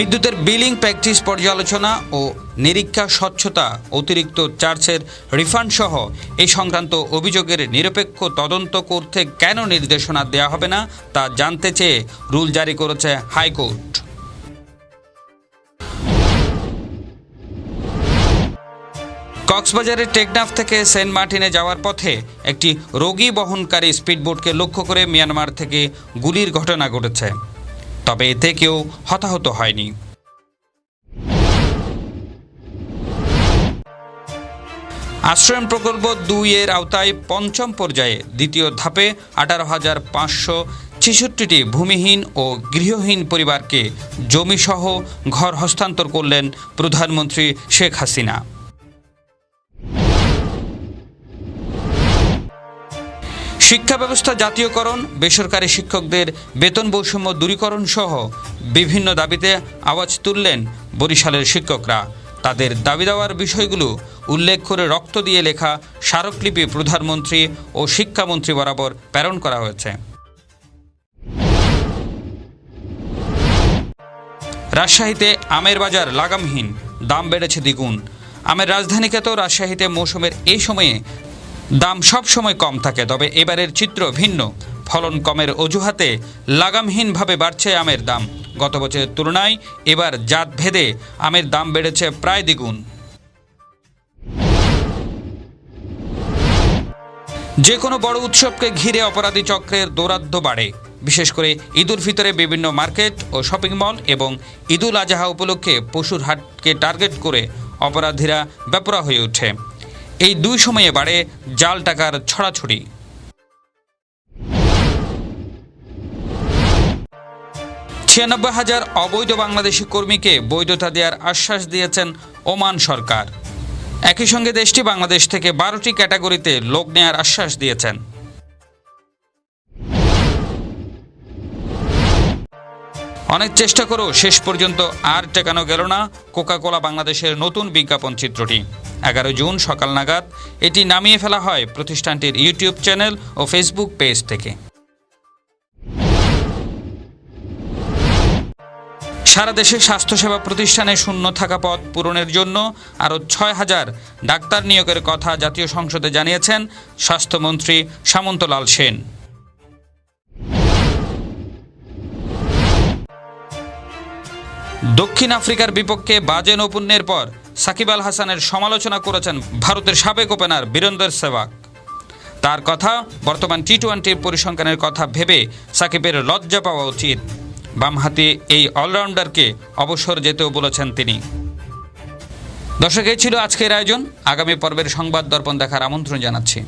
বিদ্যুতের billing practice পর্যালোচনা ও নিরীক্ষা স্বচ্ছতা অতিরিক্ত চার্জের রিফান্ড সহ এই সংক্রান্ত অভিযোগের নিরপেক্ষ তদন্ত করতে কেন নির্দেশনা দেওয়া হবে না, তা জানতে চেয়ে রুল জারি করেছে হাইকোর্ট। কক্সবাজারের টেকনাফ থেকে সেন্ট মার্টিনে যাওয়ার পথে একটি রোগী বহনকারী স্পিডবোটকে লক্ষ্য করে মিয়ানমার থেকে গুলির ঘটনা ঘটেছে। তবে এতে কেউ হতাহত হয়নি। আশ্রয়ণ প্রকল্প দুই এর আওতায় পঞ্চম পর্যায়ে দ্বিতীয় ধাপে আঠারো হাজার পাঁচশো ছেষট্টিটি ভূমিহীন ও গৃহহীন পরিবারকে জমিসহ ঘর হস্তান্তর করলেন প্রধানমন্ত্রী শেখ হাসিনা। শিক্ষা ব্যবস্থা জাতীয়করণ, বেসরকারি শিক্ষকদের বেতন বৈষম্য দূরীকরণ সহ বিভিন্ন দাবিতে আওয়াজ তুললেন বরিশালের শিক্ষকরা। তাদের দাবি দেওয়ার বিষয়গুলো উল্লেখ করে রক্ত দিয়ে লেখা স্মারকলিপি প্রধানমন্ত্রী ও শিক্ষামন্ত্রী বরাবর প্রেরণ করা হয়েছে। রাজশাহীতে আমের বাজার লাগামহীন, দাম বেড়েছে দ্বিগুণ। আমের রাজধানীকে তো রাজশাহীতে মৌসুমের এই সময়ে দাম সব সময় কম থাকে, তবে এবারের চিত্র ভিন্ন। ফলন কমের অজুহাতে লাগামহীনভাবে বাড়ছে আমের দাম। গত বছরের তুলনায় এবার জাত ভেদে আমের দাম বেড়েছে প্রায় দ্বিগুণ। যে কোনো বড় উৎসবকে ঘিরে অপরাধী চক্রের দৌরাদ্য বাড়ে। বিশেষ করে ঈদুল ফিতরে বিভিন্ন মার্কেট ও শপিং মল এবং ঈদুল আজহা উপলক্ষে পশুর হাটকে টার্গেট করে অপরাধীরা ব্যাপরা হয়ে ওঠে। এই দুই সময়ে বাড়ে জাল টাকার ছড়াছড়ি। ছিয়ানব্বই হাজার অবৈধ বাংলাদেশি কর্মীকে বৈধতা দেওয়ার আশ্বাস দিয়েছেন ওমান সরকার। একই সঙ্গে দেশটি বাংলাদেশ থেকে বারোটি ক্যাটাগরিতে লোক নেয়ার আশ্বাস দিয়েছেন। অনেক চেষ্টা করেও শেষ পর্যন্ত আর টেকানো গেল না কোকাকোলা বাংলাদেশের নতুন বিজ্ঞাপন চিত্রটি। এগারো জুন সকাল নাগাদ এটি নামিয়ে ফেলা হয় প্রতিষ্ঠানটির ইউটিউব চ্যানেল ও ফেসবুক পেজ থেকে। সারা দেশে স্বাস্থ্যসেবা প্রতিষ্ঠানে শূন্য থাকা পদ পূরণের জন্য আরও ছয় হাজার ডাক্তার নিয়োগের কথা জাতীয় সংসদে জানিয়েছেন স্বাস্থ্যমন্ত্রী সামন্তলাল সেন। দক্ষিণ আফ্রিকার বিপক্ষে বাজে নৈপুণ্যের পর সাকিব আল হাসানের সমালোচনা করেছেন ভারতের সাবেক ওপেনার বীরেন্দর সেবাক তার কথা বর্তমান টি টোয়েন্টির পরিসংখ্যানের কথা ভেবে সাকিবের লজ্জা পাওয়া উচিত। বামহাতি এই অলরাউন্ডারকে অবসর যেতেও বলেছেন তিনি। দর্শক, এই ছিল আজকের আয়োজন। আগামী পর্বের সংবাদ দর্পণ দেখার আমন্ত্রণ জানাচ্ছি।